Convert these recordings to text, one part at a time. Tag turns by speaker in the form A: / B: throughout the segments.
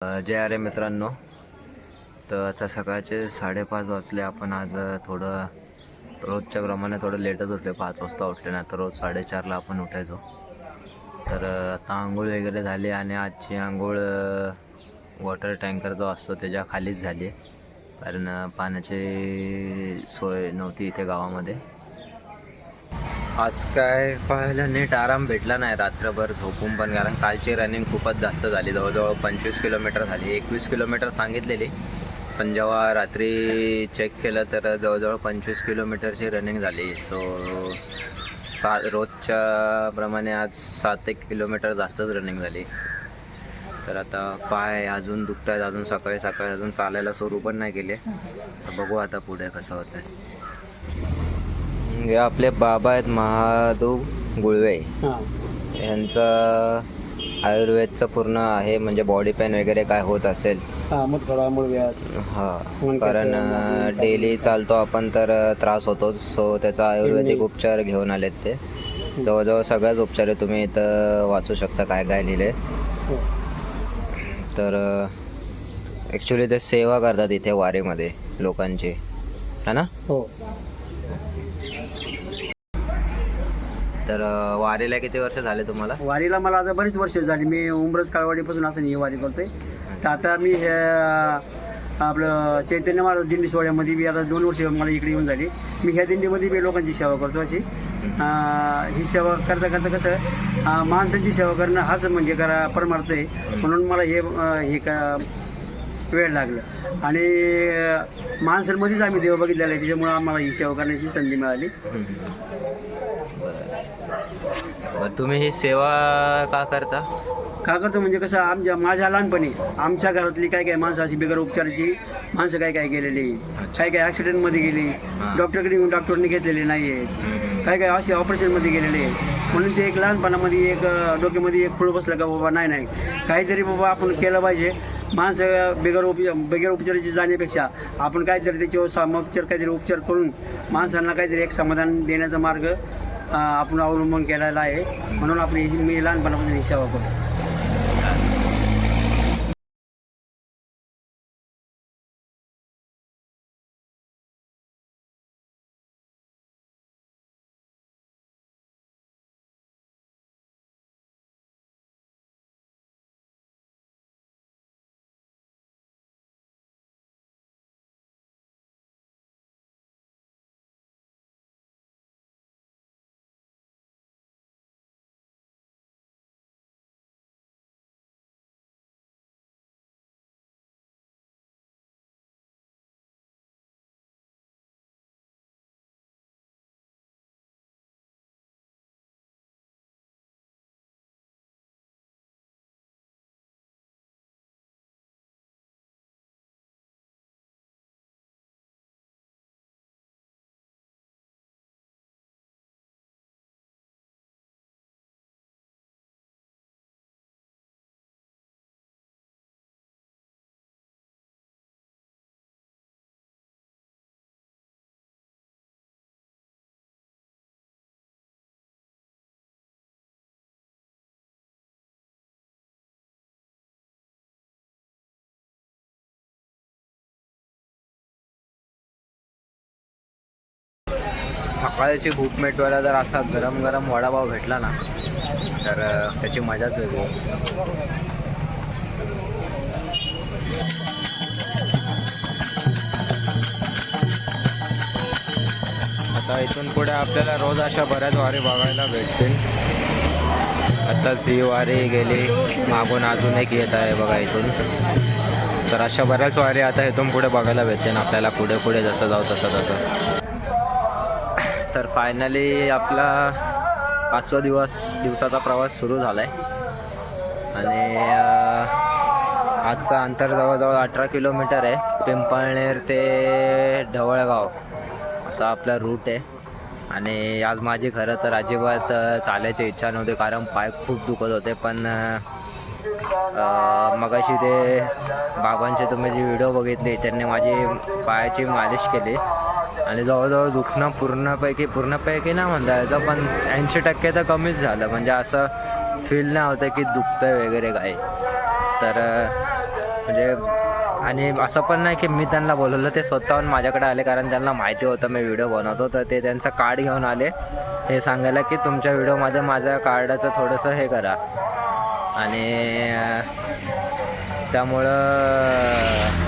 A: जय अरे मित्रांनो. तर आता सकाळचे साडेपाच वाजले. आपण आज थोडं रोजच्या प्रमाणे थोडं लेटच उठले पाच वाजता उठले ना तर रोज साडेचारला आपण उठायचो. तर आता आंघोळ वगैरे झाली आणि आजची आंघोळ वॉटर टँकर जो असतो त्याच्या खालीच झाली. कारण पाण्याची सोय नव्हती इथे गावामध्ये. आज काय पाहायला नीट आराम भेटला नाही रात्रभर. झोपून पण कारण कालची रनिंग खूपच जास्त झाली. जवळजवळ पंचवीस किलोमीटर झाली. एकवीस किलोमीटर सांगितलेली. पण जेव्हा रात्री चेक केलं तर जवळजवळ पंचवीस किलोमीटरची रनिंग झाली. सो सा रोजच्या प्रमाणे आज सात एक किलोमीटर जास्तच रनिंग झाली. तर आता पाय अजून दुखत आहेत अजून सकाळी सकाळी अजून चालायला सुरू पण नाही केले. तर बघू आता पुढे कसं होतं हे आपले बाबा आहेत महादेव गुळवे. यांचं आयुर्वेदचं पूर्ण आहे म्हणजे बॉडी पेन वगैरे काय होत असेल. हा कारण डेली चालतो आपण तर त्रास होतोच सो त्याचा आयुर्वेदिक उपचार घेऊन आलेत ते. जवळजवळ सगळ्याच उपचार तुम्ही इथं वाचू शकता काय काय लिहिले. तर ॲक्च्युली ते सेवा करतात इथे वारीमध्ये लोकांची. है ना?
B: हो.
A: तर वारीला किती वर्ष झाले तुम्हाला?
B: वारीला मला आता बरीच वर्ष झाली. मी उमरज काळवाडीपासून असं ही वारी करतोय. तर आता मी हे आपलं चैतन्य महाराज दिंडी सोहळ्यामध्ये बी आता दोन वर्ष मला इकडे येऊन झाली. मी ह्या दिंडीमध्ये बी लोकांची सेवा करतो अशी. ही सेवा करता करता कसं माणसांची सेवा करणं हाच म्हणजे करा परमार्थ आहे. म्हणून मला हे हे का वेळ लागलं. आणि माणसांमध्येच आम्ही देव बघितलेला आहे. त्याच्यामुळं आम्हाला ही सेवा करण्याची संधी मिळाली.
A: बरं. तुम्ही ही सेवा का करता?
B: का करतो म्हणजे कसं आमच्या माझ्या लहानपणी आमच्या घरातली काय काय माणसं अशी बिगर उपचाराची माणसं काय काय गेलेली काय काय ॲक्सिडेंटमध्ये गेली डॉक्टरकडे येऊन डॉक्टरने घेतलेले नाही आहेत काय काय असे ऑपरेशनमध्ये गेलेले आहेत म्हणून ते एक लहानपणामध्ये एक डोक्यामध्ये एक खुळ बसलं का बाबा नाही नाही. काहीतरी बाबा आपण केलं पाहिजे. माणसं बिगर उप बिगर उपचाराची जाण्यापेक्षा आपण काहीतरी त्याच्यावर सामोपचार काहीतरी उपचार करून माणसांना काहीतरी एक समाधान देण्याचा मार्ग आपण अवलंबन केलेला आहे. म्हणून आपण ही- मी लहानपणापासून ही सेवा करतो.
A: सकाळची खूप मिटवायला जर असा गरम गरम वडापाव भेटला ना तर त्याची मजाच वेगळी. आहे. आता इथून पुढे आपल्याला रोज अशा बऱ्याच वारी बघायला भेटतील. आताच ही वारी गेली मागून अजून एक येत आहे बघा इथून. तर अशा बऱ्याच वारी आता इथून पुढे बघायला भेटतील आपल्याला पुढे पुढे जसं जाऊ तसं तसं तर फायनली आपला पाचवा दिवस दिवसाचा प्रवास सुरू झाला आहे आणि आजचा अंतर जवळजवळ अठरा किलोमीटर आहे. पिंपळनेर ते ढवळगाव असा आपला रूट आहे. आणि आज माझी खरं तर अजिबात चालायची इच्छा नव्हती कारण पाय खूप दुखत होते. पण मगाशी ते बाबांचे तुम्ही जी व्हिडिओ बघितली त्यांनी माझी पायाची मालिश केली. आणि जवळजवळ दुखणं पूर्णपैकी पूर्णपैकी नाही म्हणता यायचं पण ऐंशी टक्के तर कमीच झालं. म्हणजे असं फील नाही होतं की दुखतं वगैरे काय तर म्हणजे आणि असं पण नाही की मी त्यांना बोलवलं ते स्वतःहून माझ्याकडे आले कारण त्यांना माहिती होतं मी व्हिडिओ बनवतो. तर ते त्यांचं कार्ड घेऊन आले. हे सांगायला की तुमच्या व्हिडिओमध्ये माझ्या कार्डाचं थोडंसं हे करा. आणि त्यामुळं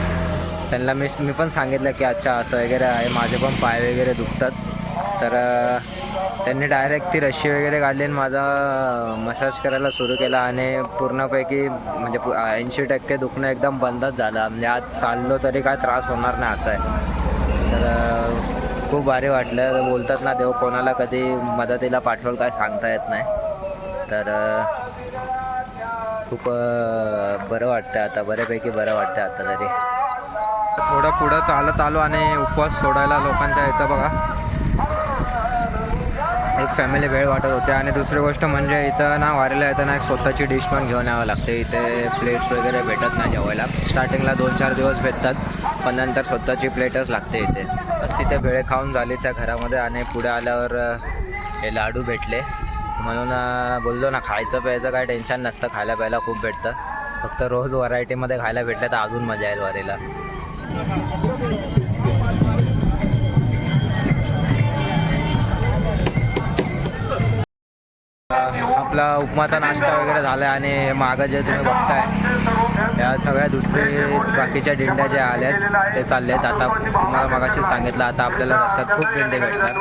A: त्यांना मी मी पण सांगितलं की अच्छा असं वगैरे आहे माझे पण पाय वगैरे दुखतात. तर त्यांनी डायरेक्ट ती रशी वगैरे काढली आणि माझा मसाज करायला सुरू केला आणि पूर्णपैकी म्हणजे ऐंशी टक्के दुखणं एकदम बंदच झालं. म्हणजे आज चाललो तरी काय त्रास होणार नाही असं आहे. तर खूप भारी वाटलं. बोलतात ना देव कोणाला कधी मदतीला पाठवलं काय सांगता येत नाही. तर खूप बरं वाटतं आता. बऱ्यापैकी बरं वाटतं आता तरी. थोडं पुढं चालत आलो आणि उपवास सोडायला लोकांच्या इथं बघा. एक फॅमिली वेळ वाटत होते आणि दुसरी गोष्ट म्हणजे इथं ना वारीला येताना एक स्वतःची डिश पण घेऊन यावं लागते. इथे प्लेट्स वगैरे भेटत नाही जेवायला. स्टार्टिंगला दोन चार दिवस भेटतात पण नंतर स्वतःची प्लेटच लागते इथे. बस तिथे वेळ खाऊन झाली त्या घरामध्ये आणि पुढे आल्यावर हे लाडू भेटले. म्हणून बोललो ना खायचं प्यायचं काय टेन्शन नसतं खायला प्यायला खूप भेटतं. फक्त रोज व्हरायटीमध्ये खायला भेटलं तर अजून मजा येईल वारीला. आपला उपमाचा नाश्ता वगैरे झाला आणि मागं जे तुम्ही बघताय या सगळ्या दुसरे बाकीच्या दिंड्या ज्या आल्यात ते चालले आहेत आता तुम्हाला मागाशी सांगितलं आता आपल्याला रस्त्यात खूप दिंडे भेटतात.